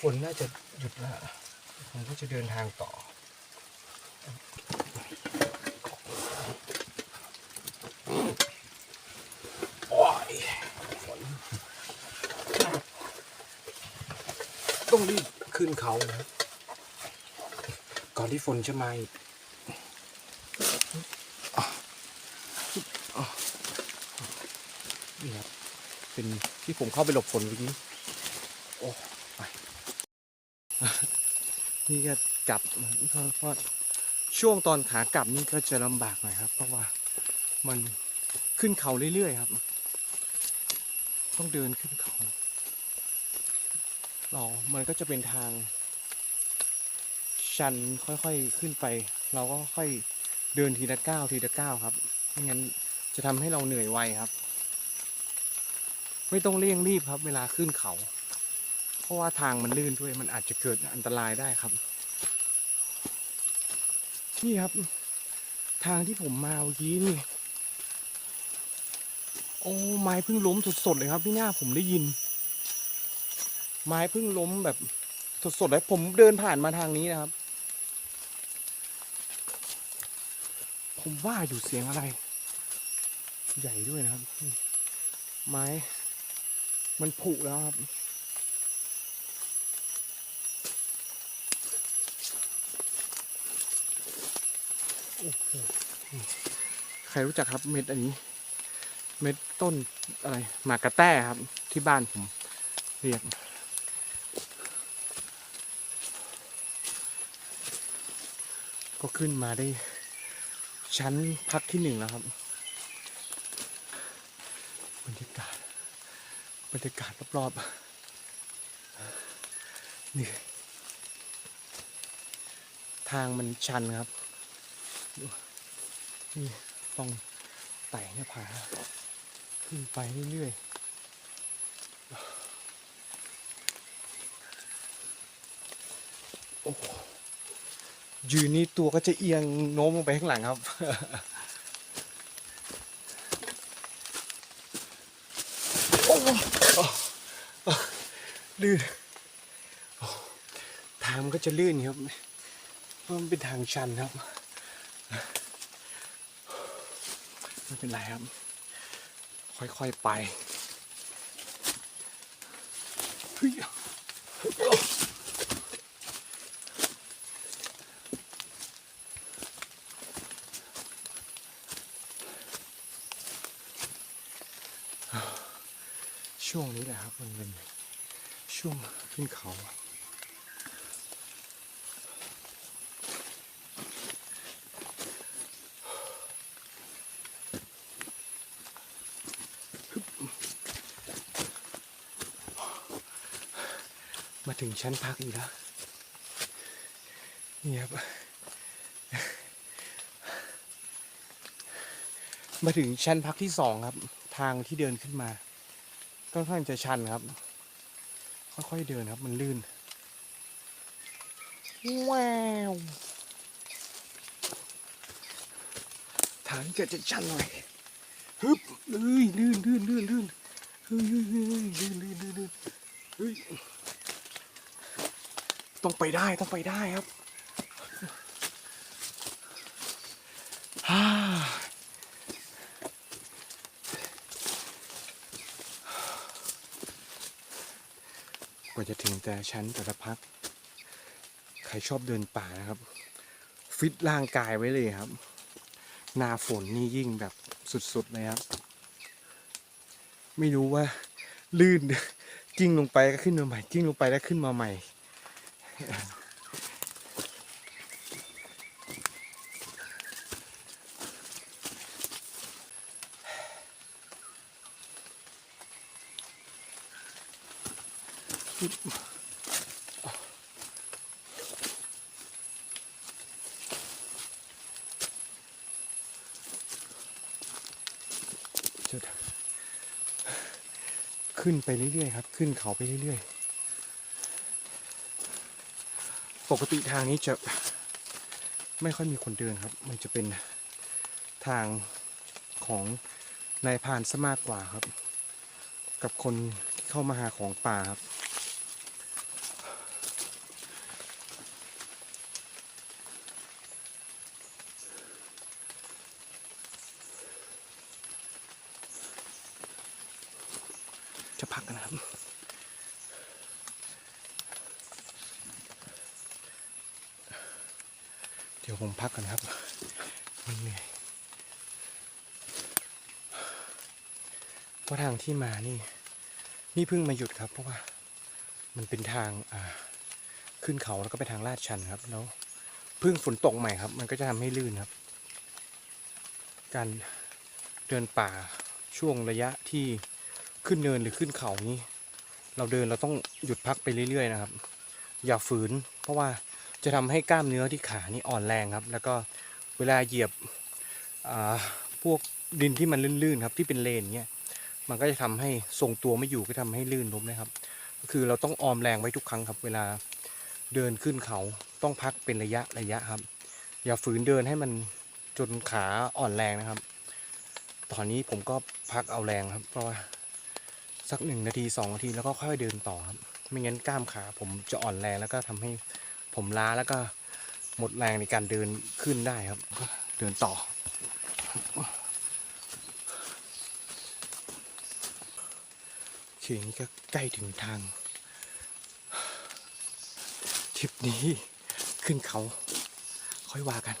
ฝนน่าจะหยุดแล้วผมก็จะเดินทางต่อต้องรีบขึ้นเขานะก่อนที่ฝนจะมาอีกนี่ครับเป็นที่ผมเข้าไปหลบฝนเมื่อกี้ โอ้ไป นี่ก็กลับนะเพราะเพราะช่วงตอนขากลับนี่ก็จะลำบากหน่อยครับ เพราะว่ามันขึ้นเขาเรื่อยๆครับ ต้องเดินขึ้นเขาเรามันก็จะเป็นทาง ชันค่อยๆขึ้นไป เราก็ค่อยเดินทีละก้าวทีละก้าวครับไม่งั้นจะทำให้เราเหนื่อยไวครับ ไม่ต้องเร่งรีบครับ เวลาขึ้นเขา เพราะว่าทางมันลื่นด้วยมันอาจจะเกิดอันตรายได้ครับ นี่ครับ ทางที่ผมมาเมื่อกี้นี่ โอ้ไม้เพิ่งล้มสดๆเลยครับพี่หน้าผมได้ยิน ไม้เพิ่งล้มแบบสดๆเลยผมเดินผ่านมาทางนี้นะครับ ผมว่าอยู่เสียงอะไร ใหญ่ด้วยนะครับ ไม้ มันผุแล้วครับ โอ้โหนี่ ใครรู้จักครับเม็ดอันนี้ เม็ดต้นอะไรหมากกระแต้ครับ ที่บ้านผม เรียกก็ขึ้นมาได้ ชั้นพักที่หนึ่งแล้วครับบรรยากาศบรรยากาศรอบๆนี่ทางมันชันครับ ดูนี่ต้องไต่หน้าผาขึ้นไปเรื่อยๆโอ้ยืนนี่ตัวก็จะเอียงโน้มลงไปข้างหลังครับโอ้โหลื่นทางมันก็จะลื่นครับเพราะมันเป็นทางชันครับ ไม่เป็นไรครับ ค่อยๆไปเฮ้ยช่วงนี้แหละครับ มันเป็นช่วงขึ้นเขาอะ มาถึงชั้นพักอีกแล้วนี่ครับ มาถึงชั้นพักที่สองครับ ทางที่เดินขึ้นมาค่อนข้างจะชันครับ ค่อยๆเดินครับ มันลื่นว้าวทางนี้ก็จะชันหน่อยฮึบเอ้ยลื่นลื่นลื่นลื่นเฮ้ยเฮ้ยเฮ้ยเฮ้ยลื่นลื่นลื่นลื่นเฮ้ย ต้องไปได้ต้องไปได้ครับกว่าจะถึงแต่ชั้นแต่ละพัก ใครชอบเดินป่านะครับ ฟิตร่างกายไว้เลยครับ หน้าฝนนี่ยิ่งแบบสุดๆเลยครับ ไม่รู้ว่าลื่นกิ้งลงไปก็ขึ้นมาใหม่กิ้งลงไปแล้วขึ้นมาใหม่ ขึ้นไปเรื่อยๆครับ ขึ้นเขาไปเรื่อยๆ ปกติทางนี้จะไม่ค่อยมีคนเดินครับ มันจะเป็นทางของนายพานซะมากกว่าครับ กับคนที่เข้ามาหาของป่าครับ จะพักกันนะครับ เดี๋ยวผมพักกันครับ มันเหนื่อยเพราะทางที่มานี่ นี่เพิ่งมาหยุดครับ เพราะว่ามันเป็นทางอ่าขึ้นเขาแล้วก็ไปทางลาดชันครับ แล้วเพิ่งฝนตกใหม่ครับ มันก็จะทำให้ลื่นครับ การเดินป่าช่วงระยะที่ขึ้นเนินหรือขึ้นเขานี่เราเดินเราต้องหยุดพักไปเรื่อยๆนะครับ อย่าฝืน เพราะว่า จะทำให้กล้ามเนื้อที่ขานี่อ่อนแรงครับ แล้วก็เวลาเหยียบพวกดินที่มันลื่นๆครับที่เป็นเลนเงี้ยมันก็จะทำให้ทรงตัวไม่อยู่ก็ทำให้ลื่นล้มนะครับ ก็คือเราต้องออมแรงไว้ทุกครั้งครับ เวลาเดินขึ้นเขาต้องพักเป็นระยะระยะครับ อย่าฝืนเดินให้มันจนขาอ่อนแรงนะครับ ตอนนี้ผมก็พักเอาแรงครับ เพราะว่าสักหนึ่งนาทีสองนาทีแล้วก็ค่อยเดินต่อครับ ไม่งั้นกล้ามขาผมจะอ่อนแรงแล้วก็ทำให้ ผมล้าแล้วก็หมดแรงในการเดินขึ้นได้ครับก็เดินต่อ โอเคนี่ก็ใกล้ถึงทางทริปนี้ขึ้นเขาค่อยว่ากัน